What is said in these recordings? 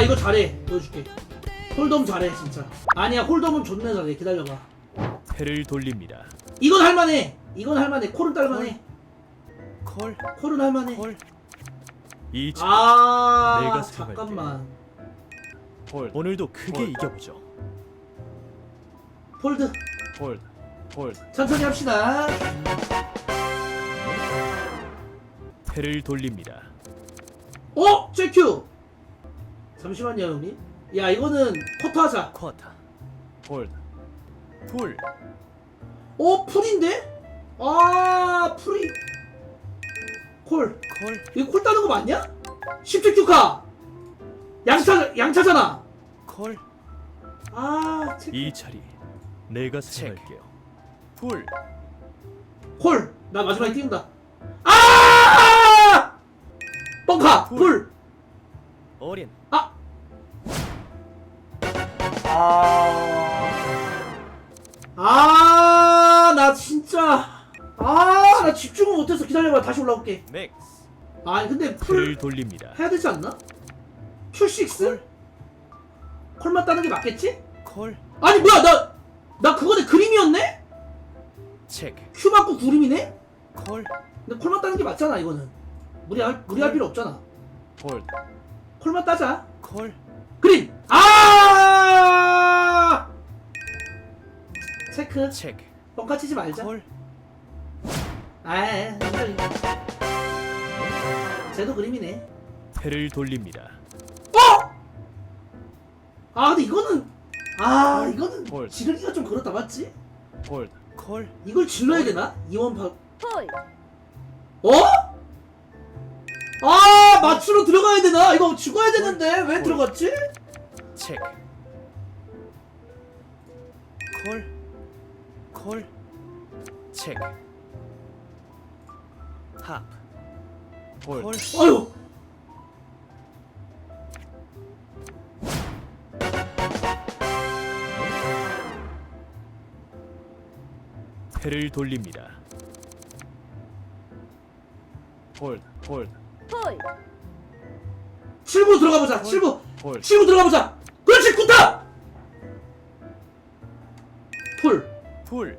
나 이거 잘해. 보여줄게. 홀덤 잘해 진짜. 아니야 홀덤은 존나 잘해. 기다려봐. 패를 돌립니다. 이건 할만해. 이건 할만해. 콜은 딸만해. 콜, 콜은 할만해. 콜. 이 차. 아 내가 생각할 잠깐만. 홀. 오늘도 크게 홀. 이겨보죠. 폴드. 폴드 폴드 천천히 합시다. 패를 돌립니다. 어? JQ 잠시만요 형님 야 이거는 커터 하자 쿼터, 폴드 풀, 어? 풀인데? 아 풀이 콜 콜, 이거 콜 따는 거 맞냐? 10초 큐카 양차 양차잖아 콜. 아 체크 이 자리 내가 생각할게요. 풀, 콜! 나 마지막에 띄운다. 아! 뻥카! 콜. 풀! 어린, 아! 아, 나 진짜. 아, 나 집중을 못해서 기다려봐. 다시 올라올게. 맥스. 아니, 근데 풀 돌립니다. 해야 되지 않나? 큐6? 콜만 따는 게 맞겠지? 콜, 아니, 뭐야, 나, 나 그거네 그림이었네? 체크, 큐 맞고 구름이네? 콜, 근데 콜만 따는 게 맞잖아, 이거는. 무리할, 무리할 필요 없잖아. 폴드 콜만 따자. 콜. 그린! 아! 체크. 체크, 뻥카 치지 말자. 콜. 아, 흔들리. 쟤도 그림이네. 패를 돌립니다. 어! 아, 근데 이거는 아, 이거는 헐. 지르기가 좀 그렇다 맞지? 폴드 콜, 이걸 질러야 되나? 이원파. 폴 어? 아, 맞추러 들어가야 되나? 이거 죽어야 되는데 왜 들어갔지? 체크. 콜, 콜, 체크. 합, 폴드 콜, 아유. 패를 돌립니다. 폴드 폴드 폴 7부 들어가 보자. 7부. 폴드 7부 들어가 보자. 그렇지, 굿다. 풀. 풀,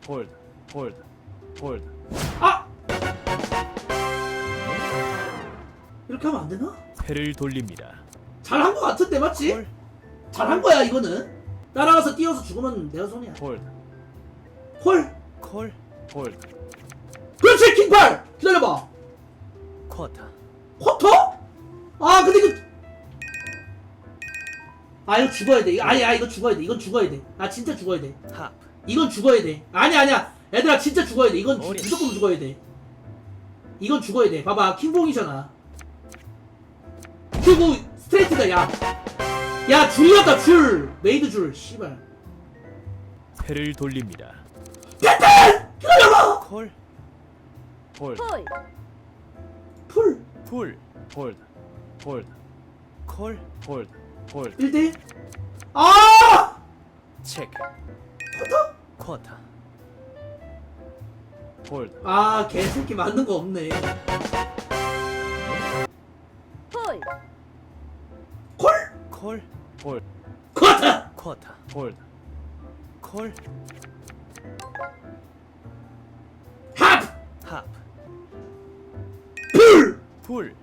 폴드 폴드 폴드 아! 이렇게 하면 안 되나? 패를 돌립니다. 잘한 거 같은데 맞지? 콜, 잘한 거야 이거는. 따라가서 뛰어서 죽으면 내가 손이야. 폴드 콜. 콜, 폴드 그렇지 킹팔. 기다려봐. 쿼터, 쿼터? 아 근데 이거 아 이거 죽어야 돼. 이거 아니 아 이거 죽어야 돼. 이건 죽어야 돼. 아 진짜 죽어야 돼. 합, 이건 죽어야 돼. 아니 아니야. 얘들아 진짜 죽어야 돼. 이건 주- 어리. 무조건 죽어야 돼. 이건 죽어야 돼. 봐봐 킹봉이잖아. 큐브 스트레이트다 야. 야 줄이었다 줄. 메이드 줄. 씨발. 패를 돌립니다. 기다려봐. 콜, 폴드 폴 풀. 풀, 폴드 폴드 콜, 폴 드 폴드 1대1. 아! 체크. 쿼터? 쿼터, 폴드 아 개새끼 맞는 거 없네. 폴 콜. 콜, 폴드 쿼터. 쿼터, 폴드 콜, 합. 합, 풀. 풀,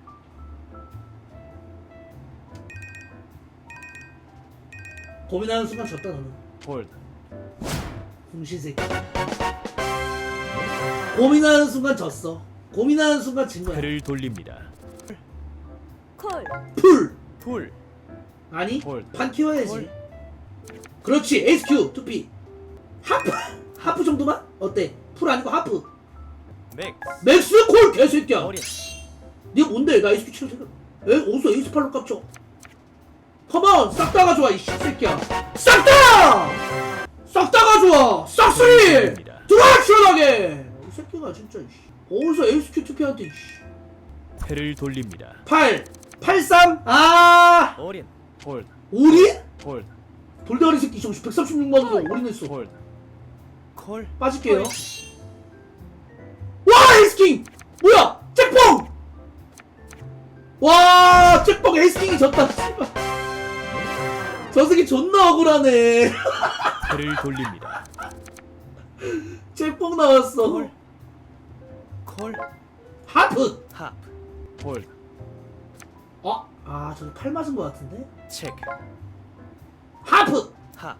고민하는 순간 졌다 너는. 폴드 궁신새끼. 고민하는 순간 졌어. 고민하는 순간 진 거야. 패를 돌립니다. 콜 풀. 풀, 아니 헐. 판 키워야지. 헐. 그렇지 에이스큐 투피. 하프 하프 정도만 어때? 풀 아니고 하프. 맥스, 맥스 콜 개새끼야. 어린, 네가 뭔데? 나 에이스큐 치는 생각. 에 어디서 에이스 팔로 깝쳐? 컴온 싹 다 가져와 이 새끼야. 싹 다. 싹 다 가져와. 싹쓸이. 들어와 시원하게. 이 새끼가 진짜. 이씨. 어디서 에이스큐 투피한테. 이씨. 패를 돌립니다. 8 83 아. 어린, 폴드 올인? 폴드 돌대가리 새끼 저 136만 원 올인했어. 폴드 콜, 빠질게요. 와 에이스킹! 뭐야? 잭봉! 와 잭벅 에이스킹이 졌다 씨발 저 새끼 존나 억울하네 패를 돌립니다. 잭벅 나왔어 콜. 콜. 하프 합, 폴드. 어? 아 저기 팔 맞은 거 같은데 체크, 하프 합,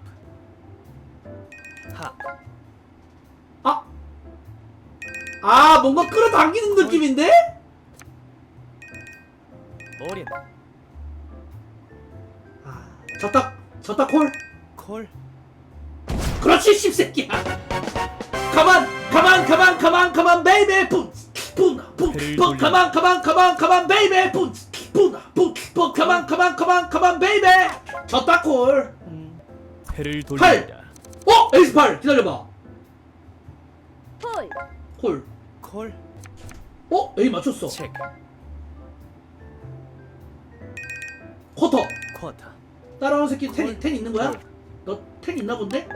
합, 아! 아 뭔가 끌어당기는 느낌인데? 아 졌다 졌다 콜 콜. 그렇지 씹새끼야 가만 가만 가만 가만 가만 베이베 돌려. 가만 가만 가만 가만 베이베 푼푼푼푼 가만 가만 가만 가만 베이베 졌다 콜 패를 돌립니다. 어? 에이스 8 기다려봐 폴콜 콜. 어? 에이 맞췄어 체크, 쿼터 쿼터, 따라오는 새끼 텐, 텐 있는 거야? 콜. 너텐 있나 본데?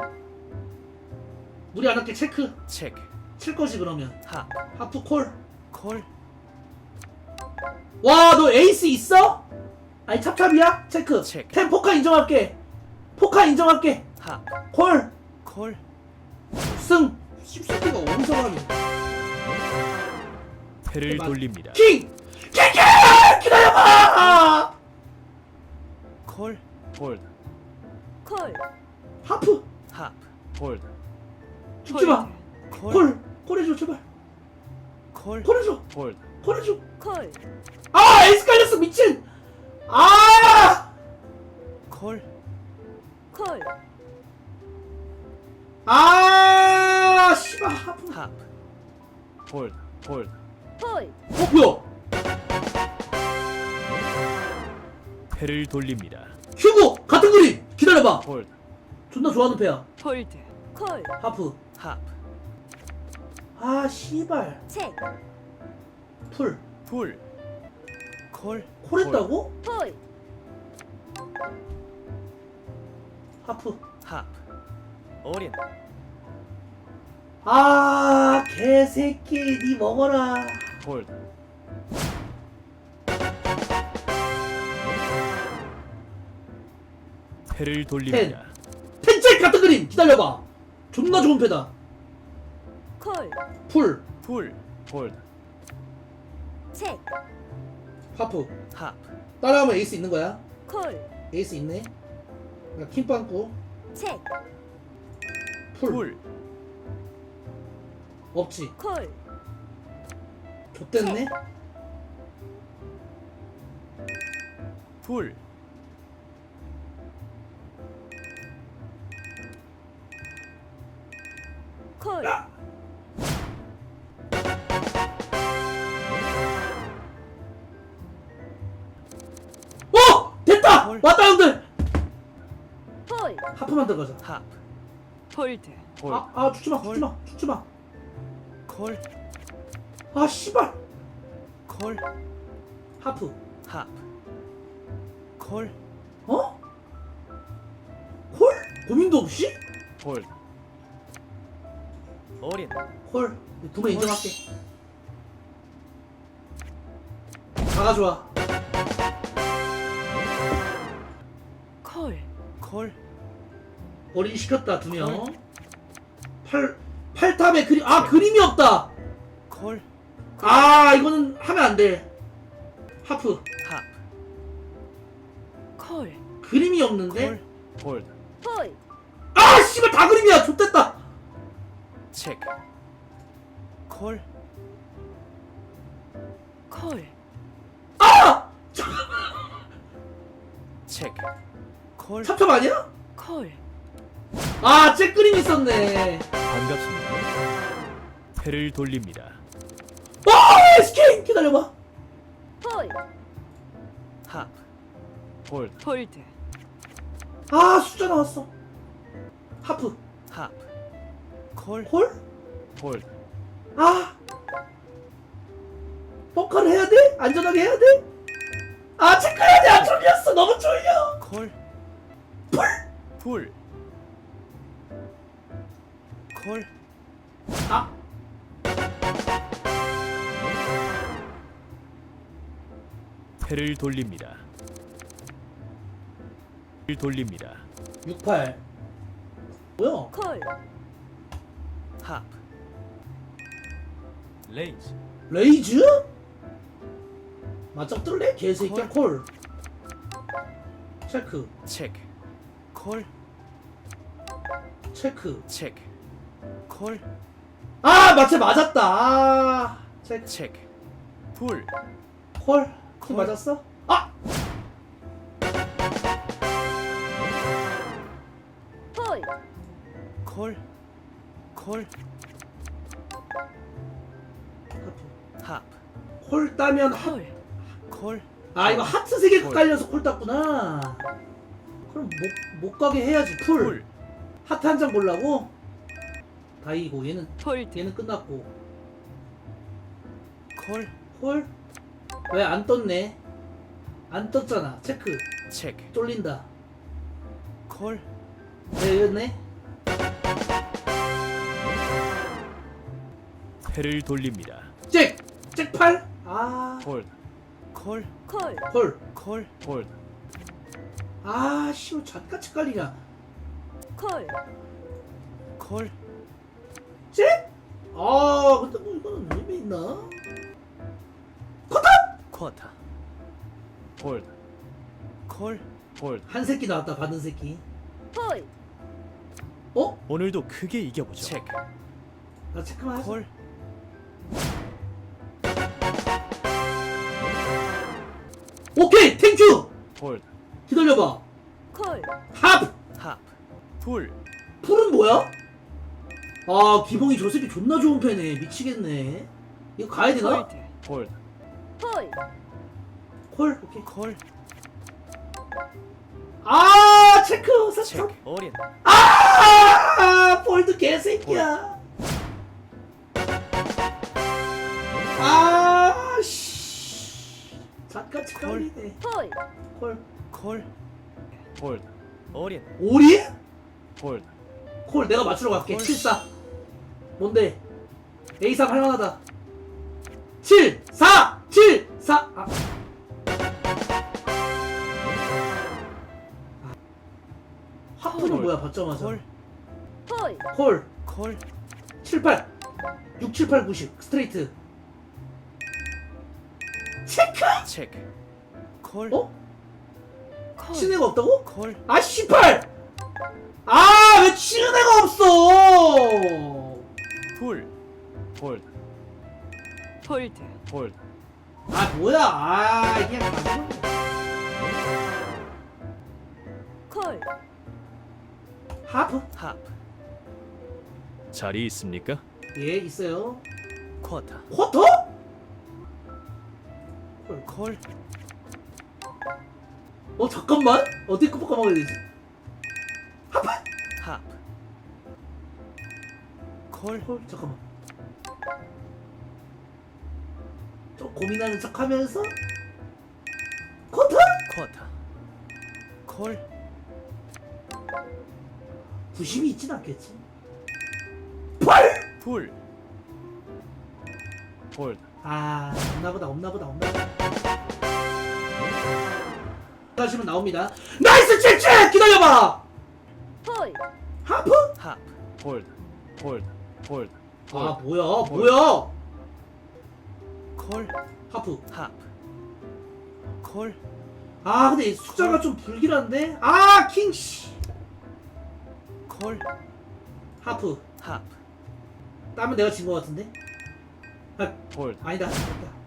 무리 안 할게 체크 체크, 칠 거지 그러면 합, 하프 콜 콜. 와, 너 에이스 있어? 아니 찹찹이야? 체크. 체크. 텐 포카 인정할게. 포카 인정할게. 합, 콜. 콜. 승. 씹새끼가 어디서 감이? 패를. 돌립니다. 킹. 킹킹 기다려봐. 콜. 폴드. 콜 하프. 합, 폴드. 죽지 마. 콜. 콜. 콜해줘 제발. 콜. 콜해줘. 폴드. 콜해줘. 콜 아 에이스 깔렸어 미친. 아. 콜. 콜 아. 씨발 하프. 합, 폴드. 폴드. 폴어 뭐야? 패를 돌립니다. 휴고 같은 그림. 기다려봐. 폴드. 존나 좋아하는 패야. 폴드 콜 하프. 합, 아 씨발. 풀. 풀, 콜. 콜했다고? 폴 하프. 합, 어린, 아 개새끼 니 먹어라 폴 패를 돌립니다. 펜체 같은 그림! 기다려봐! 존나 좋은 패다. 콜. 풀. 풀, 폴드. 체크 하프. 합, 따라하면 에이스 있는 거야? 콜. 에이스 있네? 나 킹빵꾸. 체크 풀, 풀, 없지. 콜. 좆됐네? 풀, 콜 어! 됐다! 헐. 왔다 형들 폴 하프만 들어가자 합, 폴드. 아, 아 죽지마 죽지마 죽지마 콜. 아 씨발 콜. 하프 합, 콜. 어? 콜? 고민도 없이? 폴드. 어린, 콜 두번 인정할게. 다 가져와 콜. 콜. 어린 시켰다 두 명. 팔 팔탑에 그림 아 그림이 없다. 콜. 아 이거는 하면 안 돼. 하프. 합, 콜. 그림이 없는데? 콜. 폴아 씨발 다 그림이야. 좆됐다 체크, 콜. 콜. 아! 체크, 콜. 찹찹 아니야? 콜. 아쟤 그림 있었네. 반갑습니다. 패를 돌립니다. 아 SK 기다려봐. 폴 합, 폴드. 폴드. 아 숫자 나왔어. 하프. 합, 콜. 콜? 폴드. 아 포카를 해야 돼? 안전하게 해야 돼? 아 체크해야 돼 안쪽이었어 너무 졸려 콜. 풀, 콜. 아 패를 돌립니다. 패를 돌립니다. 68 뭐야 콜 하프 레이즈. 레이즈? 맞짱 뜰래? 개새끼야 콜. 체크. 체크. 콜. 체크. 체크. 콜. 아 마치 맞았다. 아 체크. 체크. 풀. 콜? 콜 콜. 맞았어? 아! 폴 콜, 콜, 하프, 콜 따면 하... 콜. 콜, 아 이거 하트 세개 콜. 깔려서 콜 땄구나. 그럼 못, 못 가게 해야지 풀 풀, 하트 한 장 보려고? 다이고 얘는 폴드 얘는 끝났고. 콜, 콜? 왜 안 떴네? 안 떴잖아 체크. 체크, 쫄린다. 콜, 네 이겼네 패를 돌립니다. 잭! 잭팔? 아... 폴, 콜, 콜. 콜. 콜, 폴, 아 씨발 잠같이 깔리냐. 콜. 콜, 잭? 아 근데 뭐 이거는 의미 있나? 쿼터! 쿼터, 폴, 콜, 폴, 한 새끼 나왔다 받은 새끼. 폴 어? 오늘도 크게 이겨보죠. 체크, 나 체크만 하자. 콜, 오케이 땡큐! 폴, 기다려봐. 콜. 합! 하프, 풀, 풀은 뭐야? 아 기봉이 저 새끼 존나 좋은 패네. 미치겠네. 이거 가야 되나? 폴, 폴 콜? 오케이. 콜, 아 체크! 샀어 체크, 어린, 아 폴드 개새끼야 잠깐씩 콜. 걸리네. 폴 콜. 콜, 폴, 어린, 오리? 폴, 콜 내가 맞추러 갈게. 콜. 74 뭔데? A3 할만하다. 7 4 7 4 아. 콜. 뭐야 받자마자 콜, 폴 콜. 콜, 7 8 6 7 8 90 스트레이트 체크? 체크, 콜, 어? 콜. 치는 애가 없다고? 콜, 아 18! 아왜 치는 애가 없어? 풀, 폴, 폴드. 폴, 아 뭐야? 아 이게 안 콜. 하프? 하프, 자리 있습니까? 예 있어요. 쿼터, 쿼터? 콜, 어 잠깐만. 어떻게 끄뻑까 먹어야 되지? 하프, 콜, 헐 잠깐만. 좀 고민하는 척 하면서? 쿼터? 쿼터, 콜, 부심이 있진 않겠지? 8! 풀, 폴, 아 없나보다 없나보다 없나보다 하시면 나옵니다. 나이스 칠칠! 기다려봐! 폴. 하프? 폴, 폴, 폴, 아 폴, 뭐야? 뭐야? 콜, 하프. 하프, 콜, 아 근데 이 숫자가 좀 불길한데? 아 킹씨! 콜, 하프. 하프, 따면 내가 진 거 같은데? 아 폴, 아니다 아니다.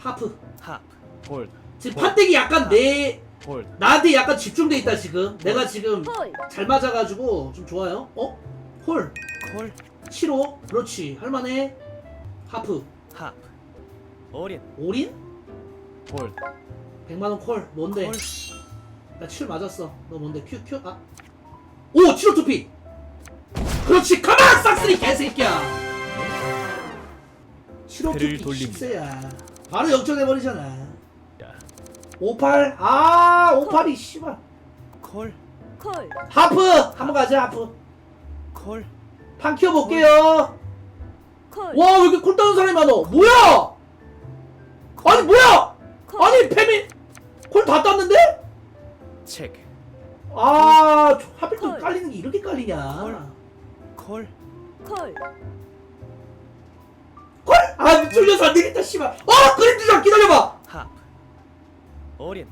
하프. 하프, 폴, 지금 판때기 약간 내 폴, 나한테 약간 집중돼 있다 지금. 내가 지금 폴잘 맞아가지고 좀 좋아요. 어? 홀. 콜, 7호 그렇지. 할만해. 하프. 하프, 어린, 올인? 폴, 100만원 콜. 뭔데? 콜, 나 7 맞았어. 너 뭔데? 큐 큐? 아. 오! 7호 투피. 그렇지. 가만 싹쓸이 개새끼야. 7호 배를 투피 돌립니다. 십세야 바로 역전해버리잖아 야, 58 아 58이 씨발 콜, 콜 하프! 한번 가자 하프 콜, 판 키워볼게요 콜. 와 왜 이렇게 콜 따는 사람이 많아 뭐야 아니 뭐야 콜. 아니 페미 콜 다 땄는데? 체크 아 저- 하필 또 콜. 깔리는 게 이렇게 깔리냐 콜. 콜 콜. 콜? 아 틀려서 안 되겠다 씨발. 어 그림주장 기다려봐. 하프 어린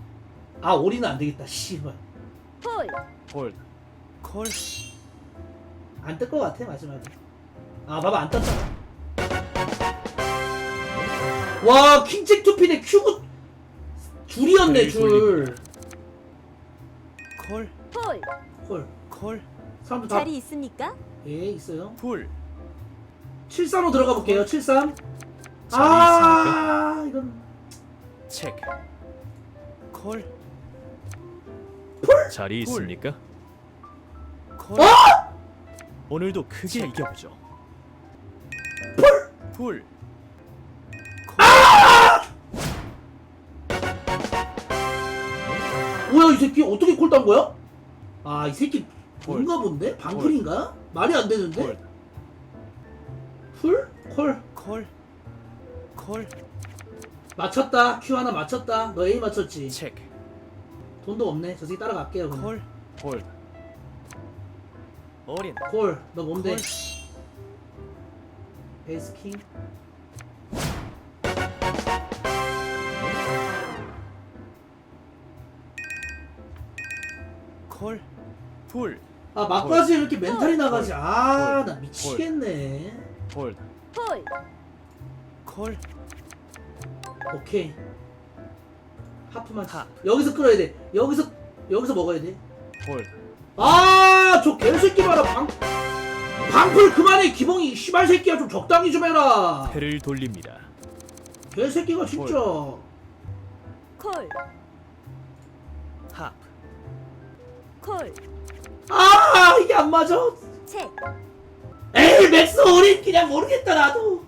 아 올인은 안 되겠다 씨발. 콜. 안뜰 것 같아 마지막에. 아 봐봐 안 떴잖아 와 킹잭 투핀에 큐브. 줄이었네 네, 줄. 콜. 폴. 콜. 콜. 사람들 다 자리 있습니까? 예, 있어요. 풀 73로 들어가 볼게요. 73. 자리 아, 이건 체크 콜 자리 있습니까? 콜 어? 오늘도 크게 이겨보죠. 풀 뭐야 이 새끼 어떻게 콜 딴 거야? 아, 이 새끼 콜. 뭔가 본데? 방풀인가? 말이 안 되는데? 콜 풀? 콜. 콜 콜 맞췄다. 큐 하나 맞췄다. 너 A 맞췄지. 체크 돈도 없네. 저 새끼 따라갈게요. 콜 폴드 어린 콜. 너 뭔데? 콜. 베이스 킹. 콜 풀 아, 막바지 왜 이렇게 멘탈이 콜. 나가지? 아, 콜. 나 미치겠네. 폴드 폴. 콜 오케이. 하프만 치. 하. 여기서 끌어야 돼. 여기서 여기서 먹어야 돼. 폴드 아, 저 개새끼 봐라. 방 방풀 그만해. 기봉이 씨발 새끼야 좀 적당히 좀 해라. 패를 돌립니다. 개새끼가 진짜. 콜. 하프 콜. 아, 이게 안 맞아. 책. 에이, 맥스 어린 그냥 모르겠다 나도.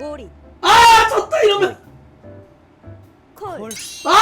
오리. 아, 졌다 이러면. 콜. 콜 아!